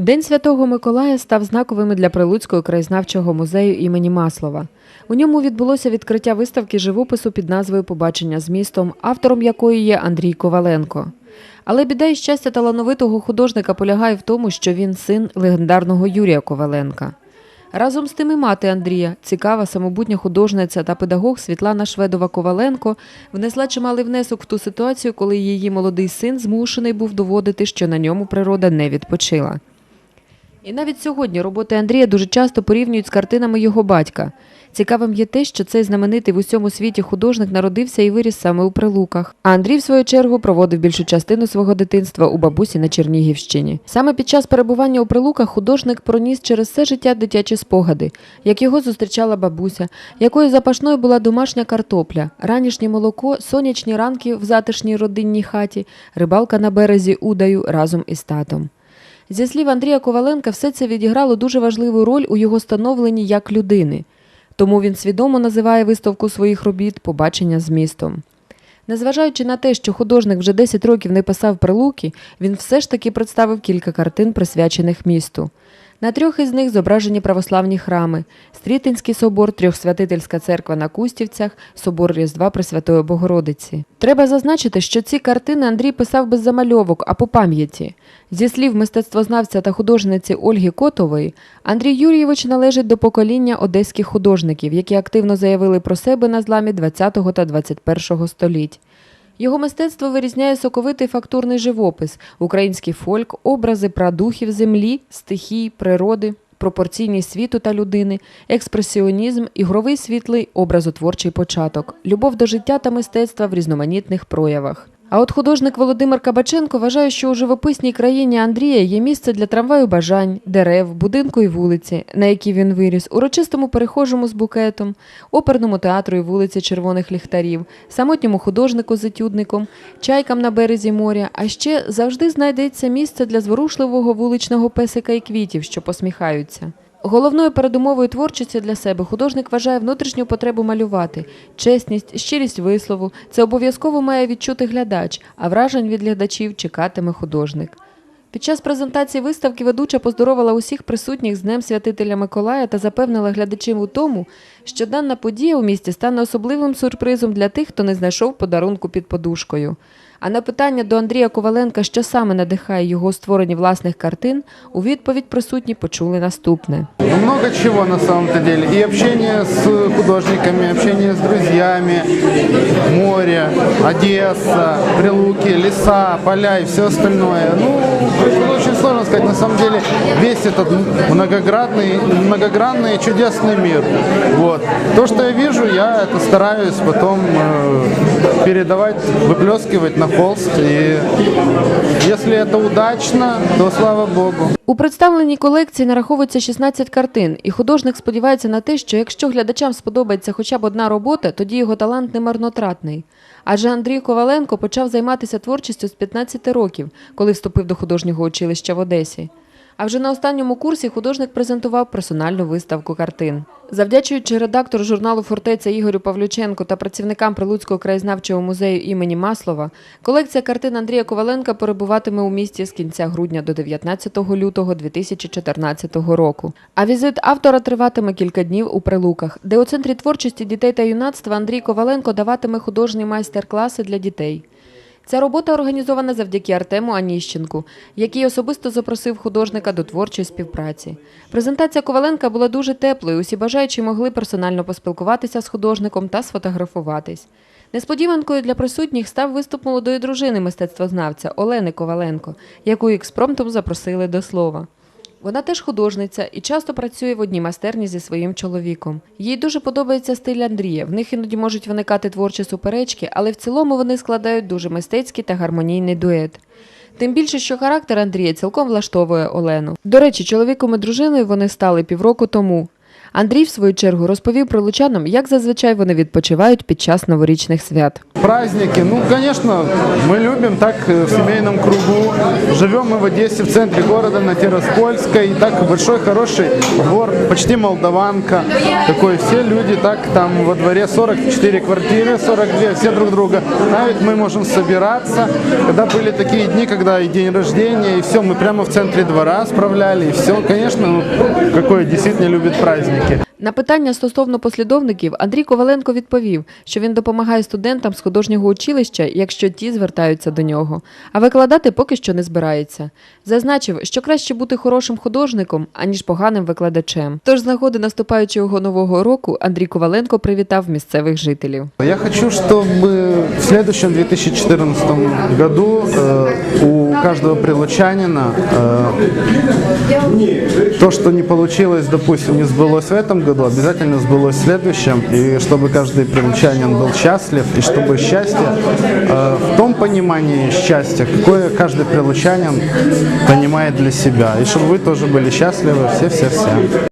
День Святого Миколая став знаковим для Прилуцького краєзнавчого музею імені Маслова. У ньому відбулося відкриття виставки живопису під назвою Побачення з містом, автором якої є Андрій Коваленко. Але біда і щастя талановитого художника полягає в тому, що він син легендарного Юрія Коваленка. Разом з тим і мати Андрія, цікава самобутня художниця та педагог Світлана Шведова Коваленко, внесла чималий внесок в ту ситуацію, коли її молодий син змушений був доводити, що на ньому природа не відпочила. І навіть сьогодні роботи Андрія дуже часто порівнюють з картинами його батька. Цікавим є те, що цей знаменитий в усьому світі художник народився і виріс саме у Прилуках. А Андрій, в свою чергу, проводив більшу частину свого дитинства у бабусі на Чернігівщині. Саме під час перебування у Прилуках художник проніс через все життя дитячі спогади, як його зустрічала бабуся, якою запашною була домашня картопля, ранішнє молоко, сонячні ранки в затишній родинній хаті, рибалка на березі Удаю разом із татом. Зі слів Андрія Коваленка, все це відіграло дуже важливу роль у його становленні як людини. Тому він свідомо називає виставку своїх робіт побачення з містом. Незважаючи на те, що художник вже 10 років не писав прилуки, він все ж таки представив кілька картин, присвячених місту. На трьох із них зображені православні храми: Стрітинський собор, Трьохсвятительська церква на Кустівцях, собор Різдва Пресвятої Богородиці. Треба зазначити, що ці картини Андрій писав без замальовок, а по пам'яті. Зі слів мистецтвознавця та художниці Ольги Котової, Андрій Юрійович належить до покоління одеських художників, які активно заявили про себе на зламі 20 та 21 століть. Його мистецтво вирізняє соковитий фактурний живопис, український фольк, образи прадухів землі, стихій, природи, пропорційність світу та людини, експресіонізм, ігровий світлий образотворчий початок, любов до життя та мистецтва в різноманітних проявах. А от художник Володимир Кабаченко вважає, що у живописній країні Андрія є місце для трамваю бажань, дерев, будинку і вулиці, на якій він виріс, урочистому перехожому з букетом, оперному театру і вулиці червоних ліхтарів, самотньому художнику з етюдником, чайкам на березі моря, а ще завжди знайдеться місце для зворушливого вуличного песика і квітів, що посміхаються. Головною передумовою творчості для себе художник вважає внутрішню потребу малювати, чесність, щирість вислову. Це обов'язково має відчути глядач, а вражень від глядачів чекатиме художник. Під час презентації виставки ведуча поздоровила усіх присутніх з Днем Святителя Миколая та запевнила глядачів у тому, що дана подія у місті стане особливим сюрпризом для тих, хто не знайшов подарунку під подушкою. А на питання до Андрія Коваленка, що саме надихає його у створенні власних картин, у відповідь присутні почули наступне. Много чего на самом-то деле. И общение с художниками, и общение с друзьями, море, Одесса, Прилуки, леса, поля и все остальное. Ну, очень сложно сказать. На самом деле весь этот многогранный, многогранный и чудесный мир. Вот. То, что я вижу, я это стараюсь потом э, передавать, выплескивать на холст. І якщо це удачно, то слава Богу. У представленій колекції нараховується 16 картин, і художник сподівається на те, що якщо глядачам сподобається хоча б одна робота, тоді його талант не марнотратний. Адже Андрій Коваленко почав займатися творчістю з 15 років, коли вступив до художнього училища в Одесі. А вже на останньому курсі художник презентував персональну виставку картин. Завдячуючи редактору журналу Фортеця Ігорю Павлюченку та працівникам Прилуцького краєзнавчого музею імені Маслова, колекція картин Андрія Коваленка перебуватиме у місті з кінця грудня до 19 лютого 2014 року. А візит автора триватиме кілька днів у Прилуках, де у центрі творчості дітей та юнацтва Андрій Коваленко даватиме художні майстер-класи для дітей. Ця робота організована завдяки Артему Аніщенку, який особисто запросив художника до творчої співпраці. Презентація Коваленка була дуже теплою. Усі бажаючі могли персонально поспілкуватися з художником та сфотографуватись. Несподіванкою для присутніх став виступ молодої дружини мистецтвознавця Олени Коваленко, яку експромтом запросили до слова. Вона теж художниця і часто працює в одній майстерні зі своїм чоловіком. Їй дуже подобається стиль Андрія. В них іноді можуть виникати творчі суперечки, але в цілому вони складають дуже мистецький та гармонійний дует. Тим більше, що характер Андрія цілком влаштовує Олену. До речі, чоловіком і дружиною вони стали півроку тому. Андрій, в свою чергу, розповів прилучанам, як зазвичай вони відпочивають під час новорічних свят. Праздники, ну, конечно, мы любим так э, в семейном кругу. Живем мы в Одессе, в центре города, на Тираспольской. И так большой, хороший двор, почти молдаванка. Такой, все люди так, там во дворе 44 квартиры, 42, все друг друга. Навіть мы можем собираться. Когда были такие дни, когда и день рождения, и все, мы прямо в центре двора справляли, и все. Конечно, ну, какой действительно любит праздники. На питання стосовно послідовників Андрій Коваленко відповів, що він допомагає студентам з художнього училища, якщо ті звертаються до нього, а викладати поки що не збирається. Зазначив, що краще бути хорошим художником, аніж поганим викладачем. Тож з нагоди наступаючого нового року Андрій Коваленко привітав місцевих жителів. Я хочу, чтобы в следующем 2014 году э, у каждого прилучанина э, то, что не получилось, допустим, не сбылось в этом году, обязательно сбылось в следующем, и чтобы каждый прилучанин был счастлив, и чтобы счастье э, в том понимании счастья, какое каждый прилучанин понимает для себя, и чтобы вы тоже были счастливы, все-все-все.